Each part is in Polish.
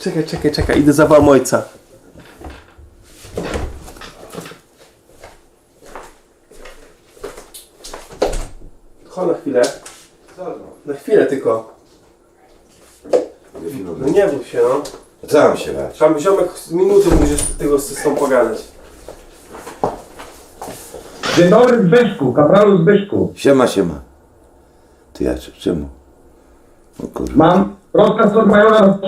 Czekaj, czekaj, czekaj, idę zawołam ojca. Chodź na chwilę. Na chwilę tylko. No nie bój się, no. Co mam się bać? Tam ziomek z minuty musisz tego z tą pogadać. Dzień dobry Zbyszku, kapralu Zbyszku. Siema, siema. Ty ja, czemu? O kurwa. Mam rozkaz od majora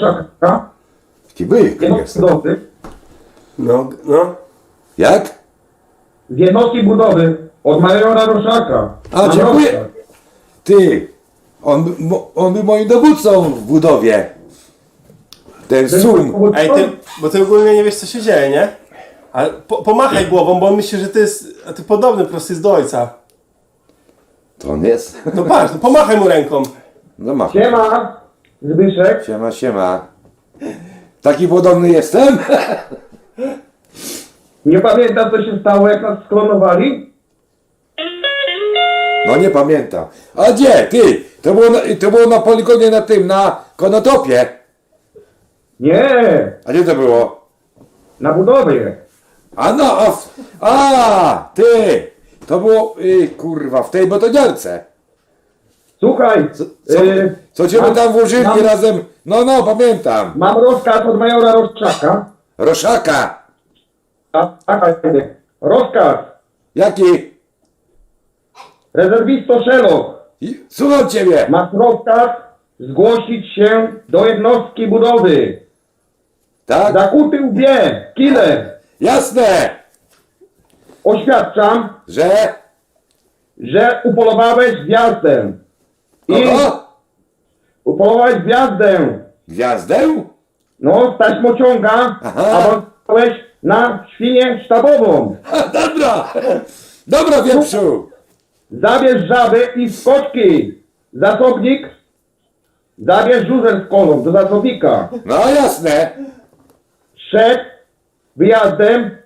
byk Jednostki jest. budowy. No, no. Jak? Z jednostki budowy od majora Roszaka. A, dziękuję. rozkaz. Ty! On, mo- on był moim dowódcą w budowie. Ten sum. Ej, ty, bo ty ogólnie nie wiesz co się dzieje, nie? Ale po, pomachaj głową, bo on myśli, że ty jest, a ty podobny po prostu jest do ojca. To on jest? No patrz, no pomachaj mu ręką. No ma. Siema, Zbyszek. Siema, siema. Taki podobny jestem? Nie pamiętam co się stało jak nas sklonowali? No nie pamiętam. A gdzie? Ty! To było na, to było na poligonie na tym, na konotopie. Nie, A gdzie to było? na budowie. A no, a, w- a ty! To było, y, kurwa, w tej betoniarce. Słuchaj, Co, y, co cię my mam- tam włożyli mam- razem? No, no, pamiętam. mam rozkaz od majora Roszaka. Roszaka. A, a, rozkaz. Jaki? Rezerwisto Szelok. I- Słucham ciebie. Masz rozkaz zgłosić się do jednostki budowy. Tak? Zakuty łbie, killer. Jasne, Oświadczam, że... że upolowałeś gwiazdę. I Kogo? gwiazdę. Gwiazdę? No, z taśmociąga Aha. awansowałeś na świnię sztabową. Ha, Dobra! Dobra, wieprzu! Zabierz żaby i skoczki. Zasobnik. Zabierz żużel z kolą do zasobnika. No jasne. Przed wyjazdem,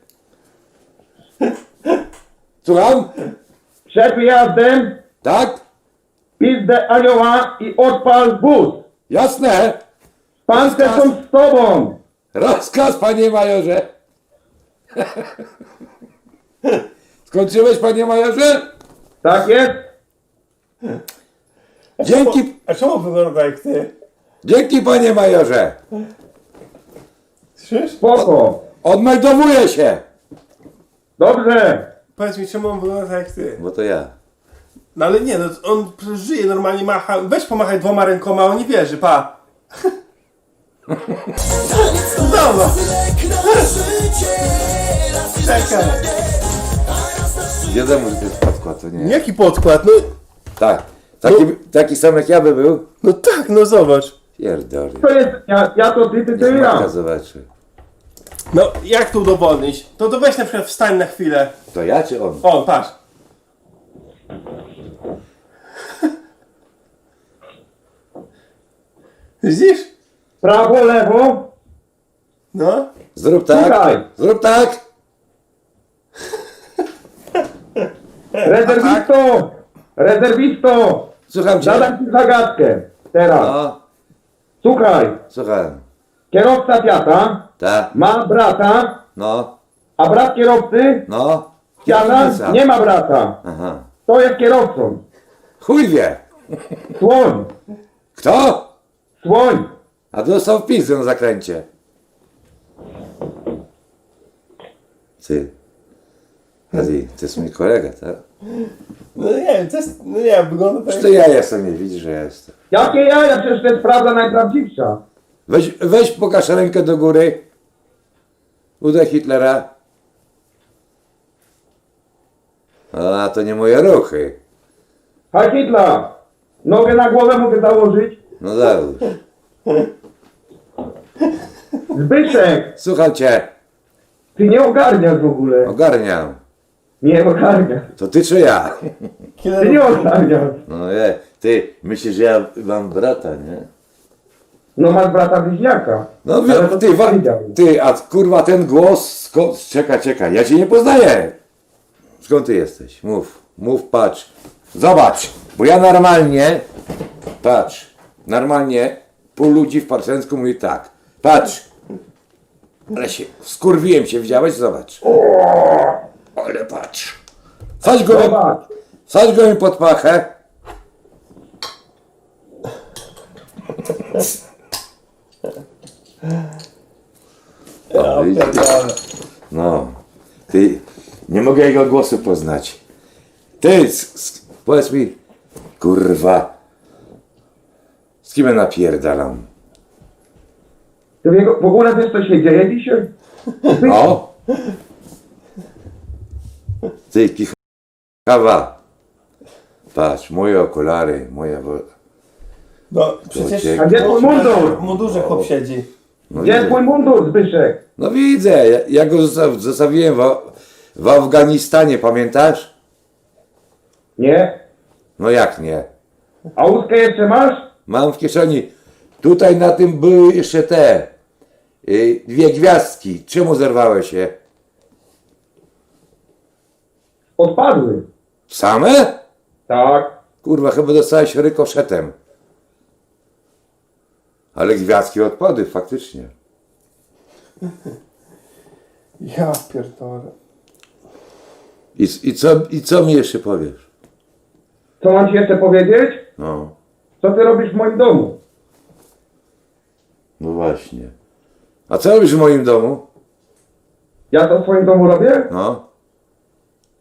Słucham? przed wyjazdem Tak? Pizdę anioła i odpal bus. Jasne. Pancerz są z tobą. Rozkaz, panie majorze. Skończyłeś, panie majorze? Tak jest? Dzięki, A czemu wygląda jak ty? dzięki, panie majorze. Słyszysz? Spoko. Odmeldowuję się. Dobrze. Powiedz mi, czemu on wygląda jak ty? Bo to ja. No ale nie, no on żyje normalnie, macha. Weź pomachaj dwoma rękoma, a on nie wierzy, pa. No dobra. Czekaj. Wiadomo, że to jest podkład, to nie. Jaki podkład? No, Tak. Taki, taki sam jak ja by był? no tak, no zobacz. Pierdolę. To jest, ja, ja to ty, ty, ty, Niech matka ja. zobaczy. No, jak to udowodnić? To to weź na przykład wstań na chwilę. To ja czy on? O, patrz. Widzisz? Prawo, lewo. No. Zrób tak. Słuchaj. Zrób tak. Rezerwisto. Rezerwisto. Słucham cię. Zadam ci zagadkę. Teraz. No, Słuchaj. słucham. Kierowca Fiata Tak. ma brata, No, a brat kierowcy no. Fiata Kierownica. nie ma brata. Aha. To jest kierowcą. Chuj wie. Słoń. Kto? Słoń. A dostał pizdę na zakręcie. Ty. Adi, to jest mój kolega, tak? No nie wiem, to jest, no nie wiem, wygląda tak Czy to ja jestem, nie widzisz, że ja jestem. Jakie jaja? Przecież to jest prawda najprawdziwsza. Weź, weź pokaż rękę do góry. Udaj Hitlera. A, to nie moje ruchy. Haj Hitla. Nogę na głowę mogę założyć. No załóż. Zbyszek. Słucham cię. Ty nie ogarniasz w ogóle. Ogarniam. Nie ogarniasz. To ty czy ja? Ty nie ogarniasz. No je, ty, myślisz, że ja mam brata, nie? No masz brata bliźniaka. No Ale wie, ty, wa, ty, a kurwa ten głos, skąd, czekaj, czekaj, ja cię nie poznaję. Skąd ty jesteś? Mów, mów, patrz. Zobacz, bo ja normalnie, patrz, normalnie pół ludzi w Parsensku mówi tak. Patrz. Ale się, skurwiłem się, widziałeś? Zobacz. Ale patrz. Sadź go, Zobacz. sadź go mi pod pachę. Ja widzisz? pierdolę. No, ty, nie mogę jego głosu poznać. Ty, s, s, powiedz mi, kurwa, z kim ja napierdalam? Ty w jego- w ogóle wiesz co się dzieje dzisiaj? No? Ty, kichawa. Patrz, moje okulary, moja... wo- No, przecież A gdzie twój mundur? w mundurze chłop siedzi. No, Gdzie widzę. twój mundur, Zbyszek? no widzę, ja, ja go zostaw, zostawiłem w, w Afganistanie, pamiętasz? Nie. No jak nie? A łódkę jeszcze masz? Mam w kieszeni. Tutaj na tym były jeszcze te y, dwie gwiazdki. Czemu zerwałeś je? Odpadły. Same? Tak. Kurwa, chyba dostałeś rykoszetem. Ale gwiazdki odpadły, faktycznie. Ja pierdolę. I, i, co, I co mi jeszcze powiesz? Co mam ci jeszcze powiedzieć? No, Co ty robisz w moim domu? no właśnie. A co robisz w moim domu? Ja to w swoim domu robię? No,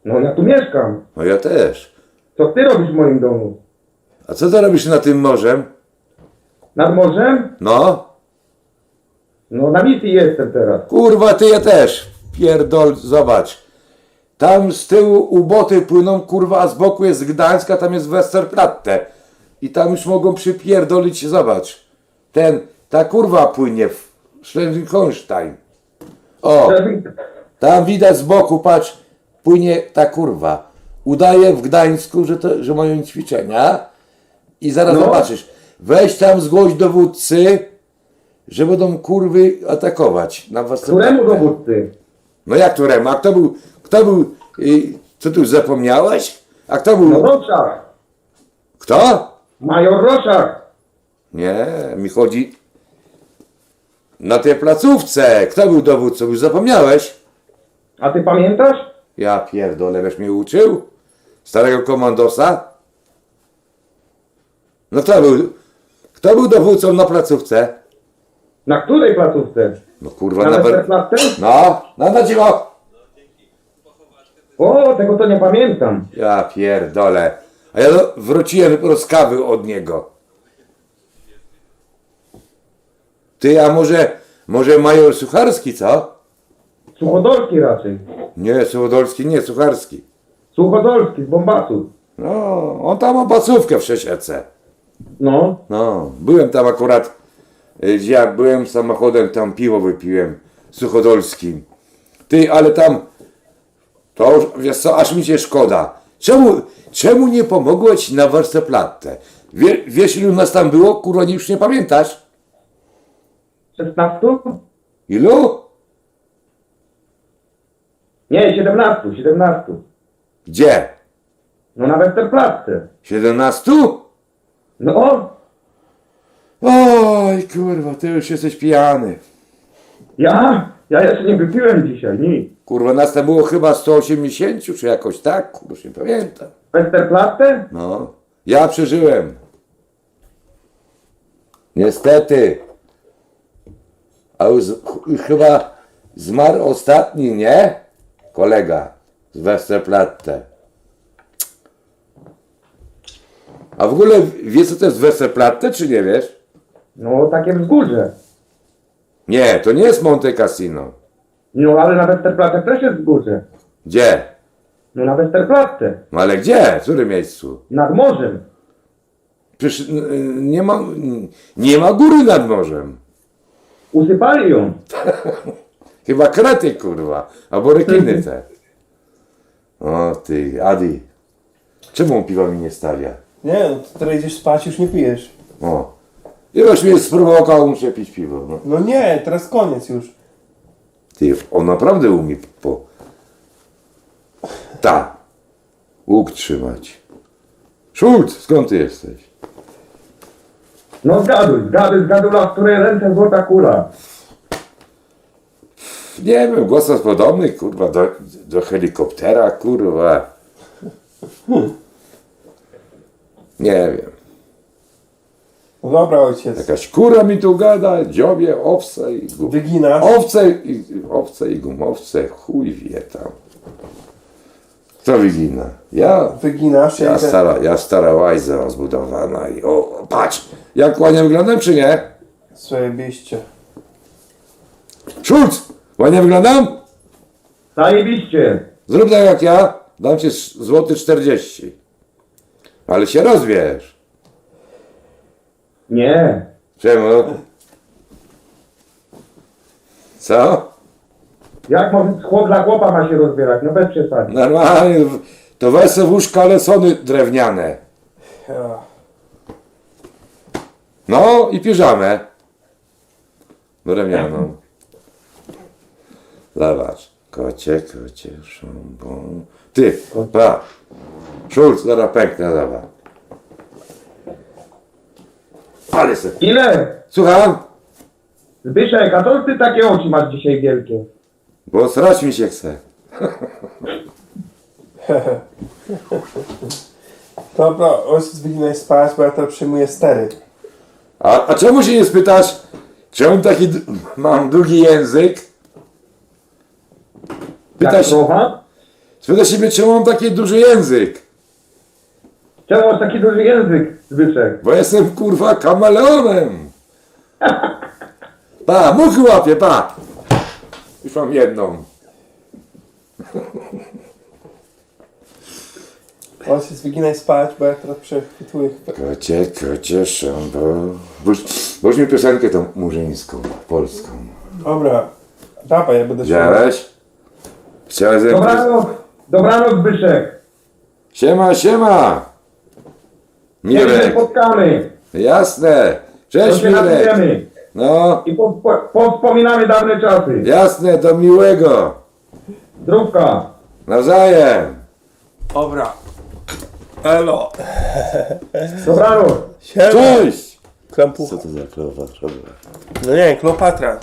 No ja tu mieszkam. no ja też. Co ty robisz w moim domu? A co ty robisz na tym morzem? Nad morzem? No, No na misji jestem teraz. kurwa, ty ja też. Pierdol, zobacz. Tam z tyłu u boty płyną, kurwa, a z boku jest Gdańska, tam jest Westerplatte. I tam już mogą przypierdolić, zobacz. Ten, ta kurwa płynie w Schleswig-Holstein. O, tam widać z boku, patrz, płynie ta kurwa. Udaje w Gdańsku, że, to, że mają ćwiczenia i zaraz No. zobaczysz. Weź tam zgłoś dowódcy, że będą kurwy atakować na Westerplatte. Któremu dowódcy? No jak któremu? A kto był, kto był, y, co tu zapomniałeś? A kto był, No kto? Major Roszak. Nie, mi chodzi na tej placówce. Kto był dowódcą? Już zapomniałeś? A ty pamiętasz? Ja pierdolę, wiesz mnie uczył? Starego komandosa? No kto był, kto był dowódcą na placówce? Na której placówce? No kurwa, Na na... No, no, no cicho! O, tego to nie pamiętam. Ja pierdolę. A ja wróciłem dopiero z kawy od niego. Ty, a może, może major Sucharski, co? Suchodolski raczej. Nie, Suchodolski, nie, Sucharski. Suchodolski z Bombasu. No, on tam ma placówkę w Przesiece. No. No, byłem tam akurat, y, ja byłem samochodem, tam piwo wypiłem, suchodolskim. Ty, ale tam, to już, wiesz co, aż mi się szkoda. Czemu, czemu nie pomogłeś na Westerplatte? Wie, wiesz ilu nas tam było? Kurwa, już nie pamiętasz? 16? Ilu? Nie, 17, 17. Gdzie? No na Westerplatte. 17? No, Oj, kurwa, ty już jesteś pijany. ja? Ja jeszcze nie wypiłem dzisiaj, nic. Kurwa, nas tam było chyba 180, czy jakoś tak? Kurwa, już nie pamiętam. Westerplatte? No, ja przeżyłem. Niestety. A już, chyba zmarł ostatni, nie? Kolega z Westerplatte. A w ogóle wiesz co to jest Westerplatte, czy nie wiesz? No, takie wzgórze. Nie, to nie jest Monte Cassino. No, ale na Westerplatte też jest wzgórze. Gdzie? No na Westerplatte. No ale gdzie? W którym miejscu? Nad morzem. Przecież y, nie ma, nie ma góry nad morzem. Usypali ją. Chyba krety, kurwa. Albo rekiny te. O ty, Adi. Czemu on piwa mi nie stawia? Nie, no to teraz idziesz spać, już nie pijesz. O. Ilość mnie sprowokował, muszę pić piwo. No. No nie, teraz koniec już. Ty, on naprawdę umie po... Ta. Łuk trzymać. Szulc, skąd ty jesteś? No zgaduj, zgaduj, zgaduj, w której ręce złota kula. Nie wiem, głos jest podobny, kurwa, do, do helikoptera, kurwa. Nie wiem. No dobra ojciec. Jakaś kura mi tu gada, dziobie, owce i gum. Wyginasz. Owce i, owce i gumowce, chuj wie tam. Kto wygina? Ja. Wyginasz. Ja idę- stara, ja stara łajza rozbudowana i o, patrz, jak ładnie wyglądam czy nie? Zajebiście. Szulc, ładnie wyglądam? Zajebiście. Zrób tak jak ja, dam ci złoty 40. Ale się rozwiesz. Nie. Czemu? Co? Jak może chłop dla chłopa ma się rozbierać? No bez przesady. Normalnie, to weź se w łóżko, ale sony drewniane. No i piżamę. Drewnianą. Zobacz. Kocie, kocie, szambon. Ty, pa. Szulc, zaraz pęknę, zobacz. Ale se. Ile? Słucham? Zbyszek, a to ty takie oczy masz dzisiaj wielkie? Bo srać mi się chce. Dobra, ojciec wyginaj spać, bo ja teraz przyjmuję stery. A, a czemu się nie spytasz, czemu taki d- mam długi język? Pytaj Jak spytaj siebie, czemu mam taki duży język? Czemu masz taki duży język, Zbyszek? Bo jestem kurwa kameleonem. Pa, muchy łapię, pa. Już mam jedną. Ojciec wyginaj spać, bo ja teraz przechwytuję. Kocie, kocie, szambo. Boż mi piosenkę tą murzyńską, polską. Dobra. Dawaj, ja będę. Widziałeś? Chciałeś ze mną- Dobranoc. Dobranoc, Zbyszek. Siema, siema. Kiedy się Mirek. spotkamy, Jasne. to Cześć się Mirek. napijemy. No, I po, dawne czasy. jasne, do miłego. Zdrówka. Nawzajem. Dobra. Elo. Dobranoc. Siema. Cześć. Klampucha. to za Kleopatra? No nie, Kleopatra.